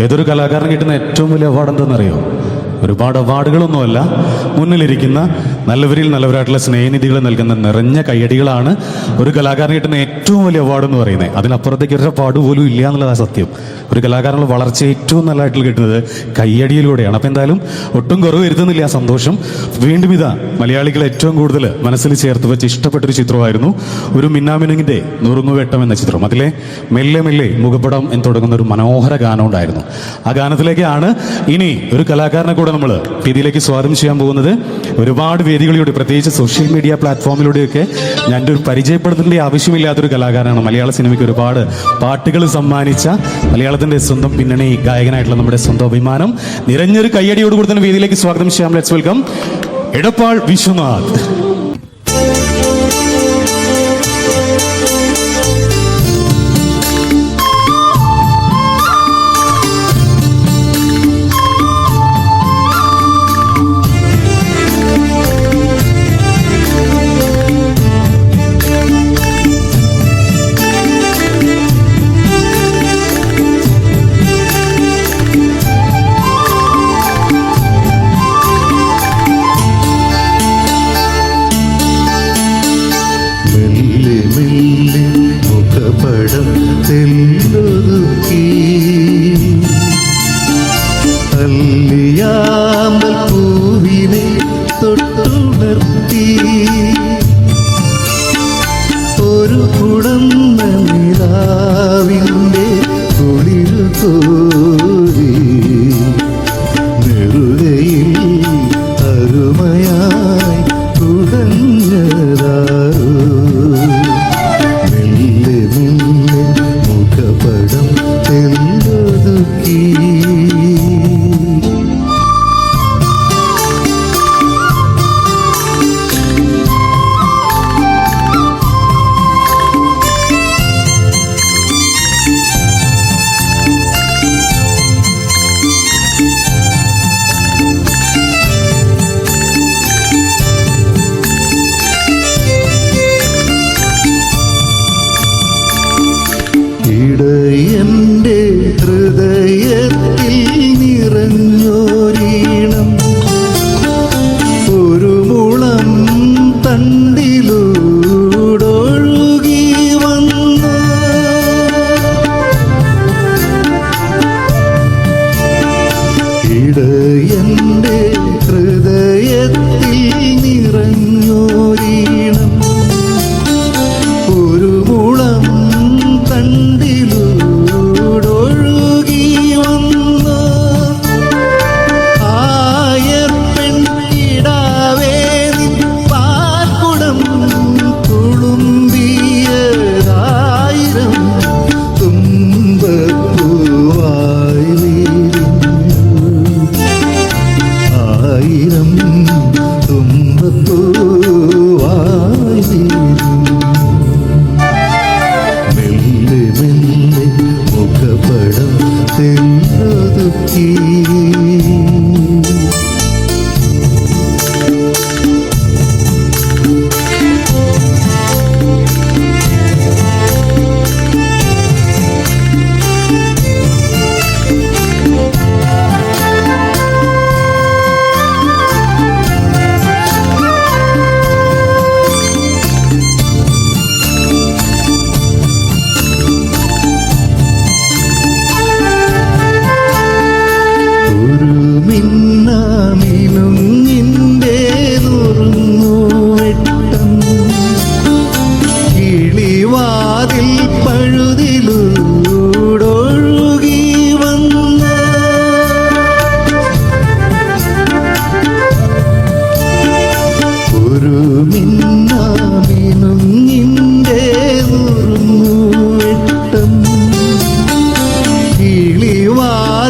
ഏതൊരു കലാകാരന് കിട്ടുന്ന ഏറ്റവും വലിയ അവാർഡ് എന്താണെന്നറിയോ ഒരുപാട് അവാർഡുകളൊന്നുമല്ല മുന്നിലിരിക്കുന്ന നല്ലവരിൽ നല്ലവരായിട്ടുള്ള സ്നേഹനിധികൾ നൽകുന്ന നിറഞ്ഞ കയ്യടികളാണ് ഒരു കലാകാരന് കിട്ടുന്ന ഏറ്റവും വലിയ അവാർഡ് എന്ന് പറയുന്നത്. അതിനപ്പുറത്തേക്ക് ഒരു അവാർഡ് പോലും ഇല്ല എന്നുള്ളതാണ് സത്യം. ഒരു കലാകാരനുള്ള വളർച്ച ഏറ്റവും നല്ലതായിട്ട് കിട്ടുന്നത് കയ്യടിയിലൂടെയാണ്. അപ്പം എന്തായാലും ഒട്ടും കുറവ് വരുത്തുന്നില്ല. ആ സന്തോഷം. വീണ്ടും ഇതാ മലയാളികൾ ഏറ്റവും കൂടുതൽ മനസ്സിൽ ചേർത്ത് വെച്ച് ഇഷ്ടപ്പെട്ടൊരു ചിത്രമായിരുന്നു ഒരു മിന്നാമിനുങ്ങിന്റെ നുറുങ്ങുവെട്ടം എന്ന ചിത്രം. അതിലെ മെല്ലെ മെല്ലെ മുഖപടം എന്ന് തുടങ്ങുന്ന ഒരു മനോഹര ഗാനം ഉണ്ടായിരുന്നു. ആ ഗാനത്തിലേക്കാണ് ഇനി ഒരു കലാകാരനെ കൂടെ നമ്മൾ രീതിയിലേക്ക് സ്വാഗതം ചെയ്യാൻ പോകുന്നത്. ഒരുപാട് വേദികളിലൂടെ പ്രത്യേകിച്ച് സോഷ്യൽ മീഡിയ പ്ലാറ്റ്ഫോമിലൂടെയൊക്കെ ഞാൻ ഒരു പരിചയപ്പെടുത്തേണ്ട ആവശ്യമില്ലാത്തൊരു കലാകാരനാണ്. മലയാള സിനിമയ്ക്ക് ഒരുപാട് പാട്ടുകൾ സമ്മാനിച്ച മലയാളത്തിന്റെ സ്വന്തം പിന്നണി ഗായകനായിട്ടുള്ള നമ്മുടെ സ്വന്തം അഭിമാനം. നിറഞ്ഞൊരു കയ്യടിയോടുകൂടി തന്നെ വേദിയിലേക്ക് സ്വാഗതം. ചെയ്യാം ലെറ്റ്സ് വെൽക്കം എടപ്പാൾ വിശ്വനാഥ്. തെല്ലൊതുക്കി അല്ലിയാമ്പൽ പൂവിനെ തൊട്ടുണർത്തി. ഒരു കുടന്ന നിലാവിന്റെ കുളിരു കോരി നെറുകയിൽ അരുമയായി കുടഞ്ഞതാരോ ഇടയന്റെ ഹൃദയത്തിൽ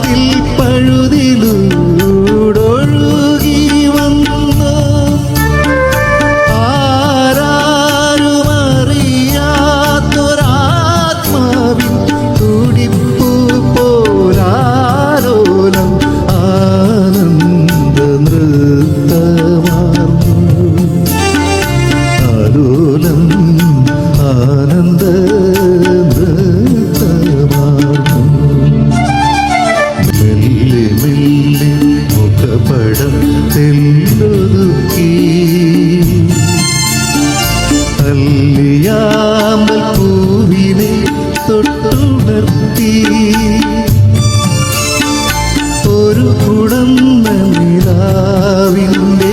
காதில் കടം തെല്ലൊതുക്കി അല്ലിയാമൽ പൂവിനെ തൊട്ടുണർത്തി. ഒരു കുടന്ന നിലാവിന്റെ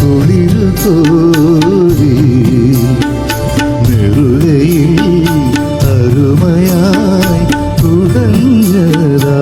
കുളിർ കോരി നെറുകയിൽ അരുമയായി തുടങ്ങതാ